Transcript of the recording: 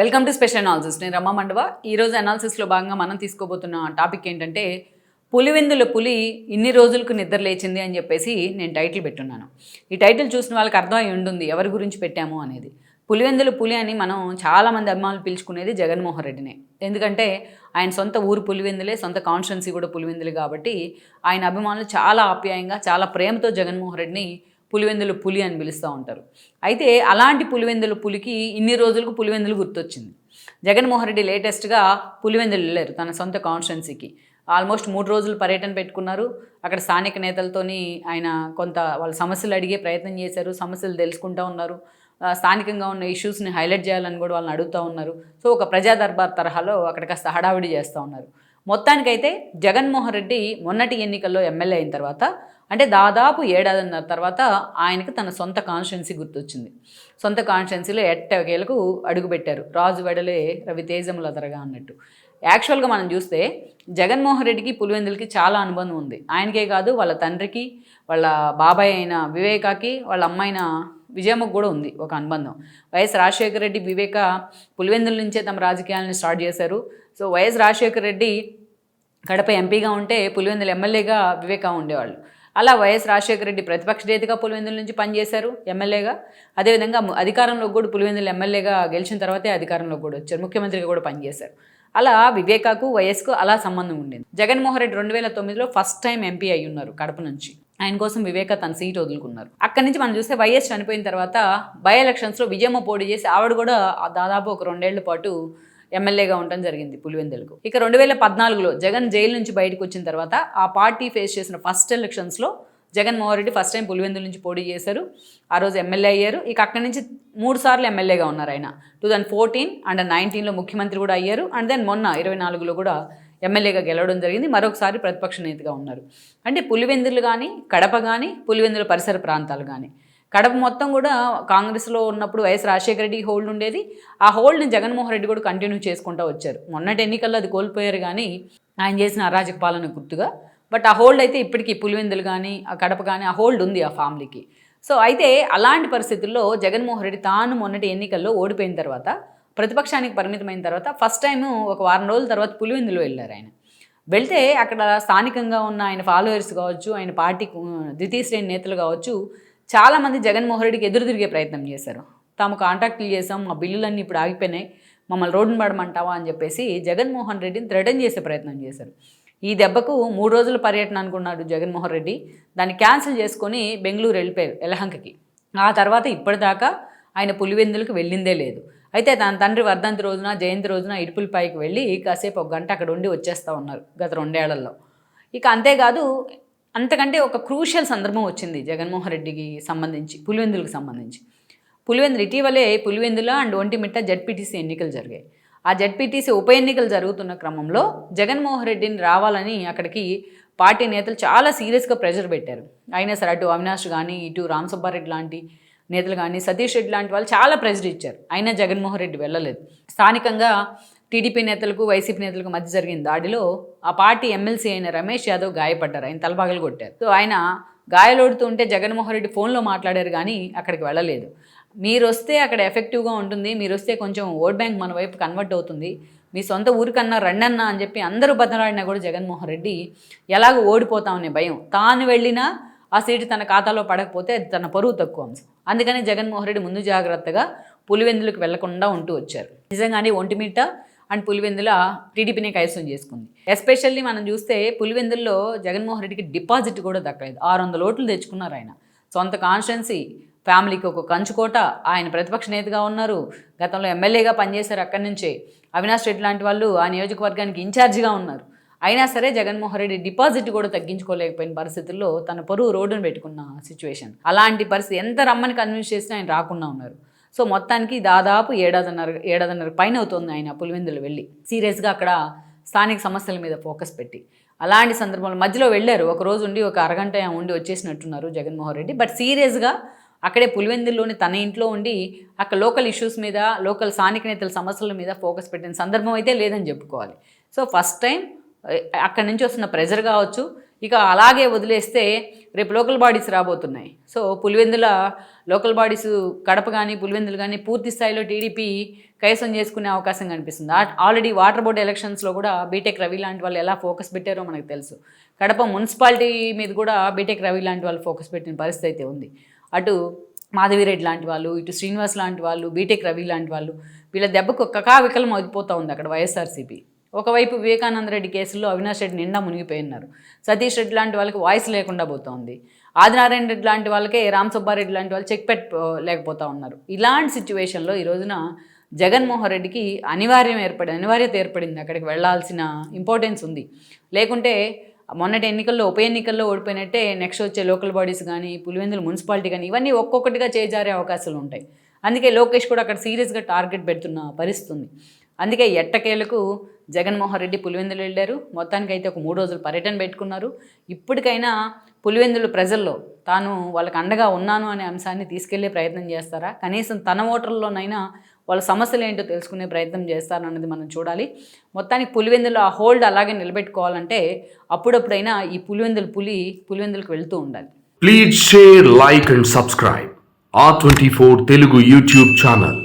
Welcome to special analysis నేను రమ్మ మండవ. ఈరోజు అనాలిసిస్లో భాగంగా మనం తీసుకోబోతున్న టాపిక్ ఏంటంటే పులివెందుల పులి ఇన్ని రోజులకు నిద్ర లేచింది అని చెప్పేసి నేను టైటిల్ పెట్టున్నాను. ఈ టైటిల్ చూసిన వాళ్ళకి అర్థం అయి ఉంటుంది ఎవరి గురించి పెట్టాము అనేది. పులివెందుల పులి అని మనం చాలామంది అభిమానులు పిలుచుకునేది జగన్మోహన్ రెడ్డినే. ఎందుకంటే ఆయన సొంత ఊరు పులివెందులే సొంత కాన్స్టిట్యున్సీ కూడా పులివెందులు కాబట్టి ఆయన అభిమానులు చాలా ఆప్యాయంగా చాలా ప్రేమతో జగన్మోహన్ రెడ్డిని పులివెందుల పులి అని పిలుస్తూ ఉంటారు. అయితే అలాంటి పులివెందుల పులికి ఇన్ని రోజులకు పులివెందులు గుర్తొచ్చింది. జగన్మోహన్ రెడ్డి లేటెస్ట్గా పులివెందులు వెళ్ళారు తన సొంత కాన్స్టిట్యున్సీకి. ఆల్మోస్ట్ మూడు రోజులు పర్యటన పెట్టుకున్నారు. అక్కడ స్థానిక నేతలతోని ఆయన కొంత వాళ్ళ సమస్యలు అడిగే ప్రయత్నం చేశారు. సమస్యలు తెలుసుకుంటూ ఉన్నారు. స్థానికంగా ఉన్న ఇష్యూస్ని హైలైట్ చేయాలని కూడా వాళ్ళని అడుగుతూ ఉన్నారు. సో ఒక ప్రజా దర్బార్ తరహాలో అక్కడ కాస్త హడావిడి చేస్తూ ఉన్నారు. మొత్తానికైతే జగన్మోహన్ రెడ్డి మొన్నటి ఎన్నికల్లో ఎమ్మెల్యే అయిన తర్వాత అంటే దాదాపు ఏడాదిన్నర తర్వాత ఆయనకు తన సొంత కాన్స్టిట్యున్సీ గుర్తొచ్చింది. సొంత కాన్స్టిట్యున్సీలో ఎట్టకేలకు అడుగుపెట్టారు. రాజు వెడలే రవి తేజములదరగా అన్నట్టు. యాక్చువల్గా మనం చూస్తే జగన్మోహన్ రెడ్డికి పులివెందులకి చాలా అనుబంధం ఉంది. ఆయనకే కాదు వాళ్ళ తండ్రికి వాళ్ళ బాబాయ్ అయిన వివేకాకి వాళ్ళ అమ్మాయిన విజయమ్మకు కూడా ఉంది ఒక అనుబంధం. వైఎస్ రాజశేఖర రెడ్డి వివేక పులివెందుల నుంచే తమ రాజకీయాలను స్టార్ట్ చేశారు. So Y S Rajasekhara Reddy Kadapa ఎంపీగా ఉంటే పులివెందుల ఎమ్మెల్యేగా వివేకా ఉండేవాళ్ళు. అలా వైఎస్ రాజశేఖర రెడ్డి ప్రతిపక్ష నేతగా పులివెందుల నుంచి పనిచేశారు ఎమ్మెల్యేగా. అదేవిధంగా అధికారంలో కూడా పులివెందుల ఎమ్మెల్యేగా గెలిచిన తర్వాతే అధికారంలో కూడా వచ్చారు. ముఖ్యమంత్రిగా కూడా పనిచేశారు. అలా వివేకాకు వైఎస్కు అలా సంబంధం ఉండేది. జగన్మోహన్ రెడ్డి రెండు వేల తొమ్మిదిలో ఫస్ట్ టైం ఎంపీ అయి ఉన్నారు కడప నుంచి. ఆయన కోసం వివేక తన సీట్ వదులుకున్నారు. అక్కడి నుంచి మనం చూస్తే వైఎస్ చనిపోయిన తర్వాత బై ఎలక్షన్స్లో విజయమ్మ పోటీ చేసి ఆవిడ కూడా దాదాపు ఒక రెండేళ్ళ పాటు ఎమ్మెల్యేగా ఉండడం జరిగింది పులివెందులకు. ఇక రెండు వేల పద్నాలుగులో జగన్ జైలు నుంచి బయటకు వచ్చిన తర్వాత ఆ పార్టీ ఫేస్ చేసిన ఫస్ట్ ఎలక్షన్స్లో జగన్మోహన్ రెడ్డి ఫస్ట్ టైం పులివెందుల నుంచి పోటీ చేశారు. ఆ రోజు ఎమ్మెల్యే అయ్యారు. ఇక అక్కడి నుంచి మూడు సార్లు ఎమ్మెల్యేగా ఉన్నారు ఆయన. టూ థౌజండ్ ఫోర్టీన్ అండ్ నైన్టీన్లో ముఖ్యమంత్రి కూడా అయ్యారు. అండ్ దెన్ మొన్న ఇరవై నాలుగులో కూడా ఎమ్మెల్యేగా గెలవడం జరిగింది. మరొకసారి ప్రతిపక్ష నేతగా ఉన్నారు. అంటే పులివెందులు కానీ కడప కానీ పులివెందుల పరిసర ప్రాంతాలు కానీ. కడప మొత్తం కూడా కాంగ్రెస్లో ఉన్నప్పుడు వైఎస్ రాజశేఖర రెడ్డి హోల్డ్ ఉండేది. ఆ హోల్డ్ని జగన్మోహన్ రెడ్డి కూడా కంటిన్యూ చేసుకుంటూ వచ్చారు. మొన్నటి ఎన్నికల్లో అది కోల్పోయారు కానీ ఆయన చేసిన అరాజక పాలన గుర్తుగా. బట్ ఆ హోల్డ్ అయితే ఇప్పటికీ పులివెందులు కానీ ఆ కడప కానీ ఆ హోల్డ్ ఉంది ఆ ఫ్యామిలీకి. సో అయితే అలాంటి పరిస్థితుల్లో జగన్మోహన్ రెడ్డి తాను మొన్నటి ఎన్నికల్లో ఓడిపోయిన తర్వాత ప్రతిపక్షానికి పరిమితమైన తర్వాత ఫస్ట్ టైం ఒక వారం రోజుల తర్వాత పులివెందులు వెళ్ళారు ఆయన. వెళ్తే అక్కడ స్థానికంగా ఉన్న ఆయన ఫాలోవర్స్ కావచ్చు ఆయన పార్టీ ద్వితీయ శ్రేణి నేతలు కావచ్చు చాలామంది జగన్మోహన్ రెడ్డికి ఎదురు తిరిగే ప్రయత్నం చేశారు. తాము కాంటాక్ట్లు చేసాం మా బిల్లులన్నీ ఇప్పుడు ఆగిపోయినాయి మమ్మల్ని రోడ్డును పడమంటావా అని చెప్పేసి జగన్మోహన్ రెడ్డిని థ్రెటన్ చేసే ప్రయత్నం చేశారు. ఈ దెబ్బకు మూడు రోజుల పర్యటన అనుకున్నాడు జగన్మోహన్ రెడ్డి. దాన్ని క్యాన్సిల్ చేసుకొని బెంగళూరు వెళ్ళిపోయారు ఎలహంకకి. ఆ తర్వాత ఇప్పటిదాకా ఆయన పులివెందులకు వెళ్ళిందే లేదు. అయితే తన తండ్రి వర్ధంతి రోజున జయంతి రోజున ఇడుపులపైకి వెళ్ళి కాసేపు ఒక గంట అక్కడ ఉండి వచ్చేస్తూ ఉన్నారు గత రెండేళ్ళలో. ఇక అంతేకాదు అంతకంటే ఒక క్రూషియల్ సందర్భం వచ్చింది జగన్మోహన్ రెడ్డికి సంబంధించి పులివెందులకు సంబంధించి. పులివెందులు ఇటీవలే పులివెందుల అండ్ ఒంటిమిట్ట జడ్పీటీసీ ఎన్నికలు జరిగాయి. ఆ జడ్పీటీసీ ఉప ఎన్నికలు జరుగుతున్న క్రమంలో జగన్మోహన్ రెడ్డిని రావాలని అక్కడికి పార్టీ నేతలు చాలా సీరియస్గా ప్రెషర్ పెట్టారు. అయినా సరే అటు అవినాష్ కానీ ఇటు రామ్ సుబ్బారెడ్డి లాంటి నేతలు కానీ సతీష్ రెడ్డి లాంటి వాళ్ళు చాలా ప్రెషర్ ఇచ్చారు. అయినా జగన్మోహన్ రెడ్డి వెళ్ళలేదు. స్థానికంగా టీడీపీ నేతలకు వైసీపీ నేతలకు మధ్య జరిగిన దాడిలో ఆ పార్టీ ఎమ్మెల్సీ అయిన రమేష్ యాదవ్ గాయపడ్డారు. ఆయన తలబాగలు కొట్టారు. సో ఆయన గాయాలోడుతూ ఉంటే జగన్మోహన్ రెడ్డి ఫోన్లో మాట్లాడారు కానీ అక్కడికి వెళ్ళలేదు. మీరు వస్తే అక్కడ ఎఫెక్టివ్గా ఉంటుంది. మీరు వస్తే కొంచెం ఓట్ బ్యాంక్ మన వైపు కన్వర్ట్ అవుతుంది. మీ సొంత ఊరికన్నా రండన్నా అని చెప్పి అందరూ బతలాడినా కూడా జగన్మోహన్ రెడ్డి ఎలాగో ఓడిపోతామనే భయం. తాను వెళ్ళినా ఆ సీటు తన ఖాతాలో పడకపోతే అది తన పరువు తక్కువ అంశం. అందుకని జగన్మోహన్ రెడ్డి ముందు జాగ్రత్తగా పులివెందులకు వెళ్ళకుండా ఉంటూ వచ్చారు. నిజంగానే ఒంటిమిట్ట అండ్ పులివెందుల టీడీపీనే కైవసం చేసుకుంది. ఎస్పెషల్లీ మనం చూస్తే పులివెందుల్లో జగన్మోహన్ రెడ్డికి డిపాజిట్ కూడా దక్కలేదు. ఆరు వందల ఓట్లు తెచ్చుకున్నారు ఆయన. సొంత కాన్స్టిట్యున్సీ ఫ్యామిలీకి ఒక కంచుకోట ఆయన ప్రతిపక్ష నేతగా ఉన్నారు. గతంలో ఎమ్మెల్యేగా పనిచేశారు అక్కడి నుంచే. అవినాష్ రెడ్డి లాంటి వాళ్ళు ఆ నియోజకవర్గానికి ఇన్ఛార్జిగా ఉన్నారు. అయినా సరే జగన్మోహన్ రెడ్డి డిపాజిట్ కూడా తగ్గించుకోలేకపోయిన పరిస్థితుల్లో తన పరువు రోడ్డును పెట్టుకున్న సిచ్యువేషన్. అలాంటి పరిస్థితి ఎంత రమ్మని కన్విన్స్ చేసినా ఆయన రాకుండా ఉన్నారు. సో మొత్తానికి దాదాపు ఏడాదిన్నర ఏడాదిన్నర పైన అవుతుంది ఆయన పులివెందులు వెళ్ళి. సీరియస్గా అక్కడ స్థానిక సమస్యల మీద ఫోకస్ పెట్టి. అలాంటి సందర్భంలో మధ్యలో వెళ్ళారు. ఒక రోజు ఉండి ఒక అరగంట ఉండి వచ్చేసినట్టున్నారు జగన్మోహన్ రెడ్డి. బట్ సీరియస్గా అక్కడే పులివెందుల్లోని తన ఇంట్లో ఉండి అక్కడ లోకల్ ఇష్యూస్ మీద లోకల్ స్థానిక నేతల సమస్యల మీద ఫోకస్ పెట్టిన సందర్భం అయితే లేదని చెప్పుకోవాలి. సో ఫస్ట్ టైం అక్కడి నుంచి వస్తున్న ప్రెజర్ కావచ్చు ఇక అలాగే వదిలేస్తే రేపు లోకల్ బాడీస్ రాబోతున్నాయి. So Pulivendula local bodies Kadapa కానీ పులివెందులు కానీ పూర్తి స్థాయిలో టీడీపీ కైసం చేసుకునే అవకాశం కనిపిస్తుంది. ఆల్రెడీ వాటర్ బోర్డు ఎలక్షన్స్లో కూడా బీటెక్ రవి లాంటి వాళ్ళు ఎలా ఫోకస్ పెట్టారో మనకు తెలుసు. కడప మున్సిపాలిటీ మీద కూడా బీటెక్ రవి లాంటి వాళ్ళు ఫోకస్ పెట్టిన పరిస్థితి అయితే ఉంది. అటు మాధవిరెడ్డి లాంటి వాళ్ళు ఇటు శ్రీనివాస్ లాంటి వాళ్ళు బీటెక్ రవి లాంటి వాళ్ళు వీళ్ళ దెబ్బకు కకావికలం అయిపోతూ ఉంది అక్కడ వైఎస్ఆర్సీపీ. ఒకవైపు వివేకానంద రెడ్డి కేసులో అవినాష్ రెడ్డి నిండా మునిగిపోయి ఉన్నారు సతీష్ రెడ్డి లాంటి వాళ్ళకి వాయిస్ లేకుండా పోతోంది. ఆదినారాయణ రెడ్డి లాంటి వాళ్ళకే రామసుబ్బారెడ్డి లాంటి వాళ్ళు చెక్ పెట్ లేకపోతా ఉన్నారు. ఇలాంటి సిచ్యువేషన్లో ఈ రోజున జగన్మోహన్ రెడ్డికి అనివార్యం ఏర్పడి అనివార్యత ఏర్పడింది. అక్కడికి వెళ్ళాల్సిన ఇంపార్టెన్స్ ఉంది. లేకుంటే మొన్నటి ఎన్నికల్లో ఉప ఎన్నికల్లో ఓడిపోయినట్టే నెక్స్ట్ వచ్చే లోకల్ బాడీస్ కానీ పులివెందుల మున్సిపాలిటీ కానీ ఇవన్నీ ఒక్కొక్కటిగా చేజారే అవకాశాలు ఉంటాయి. అందుకే లోకేష్ కూడా అక్కడ సీరియస్గా టార్గెట్ పెడుతున్న పరిస్థితి ఉంది. అందుకే ఎట్టకేలకు జగన్మోహన్ రెడ్డి పులివెందులు వెళ్ళారు. మొత్తానికి అయితే ఒక మూడు రోజులు పర్యటన పెట్టుకున్నారు. ఇప్పటికైనా పులివెందులు ప్రజల్లో తాను వాళ్ళకి అండగా ఉన్నాను అనే అంశాన్ని తీసుకెళ్ళే ప్రయత్నం చేస్తారా? కనీసం తన ఓటర్లోనైనా వాళ్ళ సమస్యలు ఏంటో తెలుసుకునే ప్రయత్నం చేస్తారన్నది మనం చూడాలి. మొత్తానికి పులివెందులు ఆ హోల్డ్ అలాగే నిలబెట్టుకోవాలంటే అప్పుడప్పుడైనా ఈ పులివెందులు పులి పులివెందులకు వెళ్తూ ఉండాలి. Please share like and subscribe R twenty four Telugu YouTube channel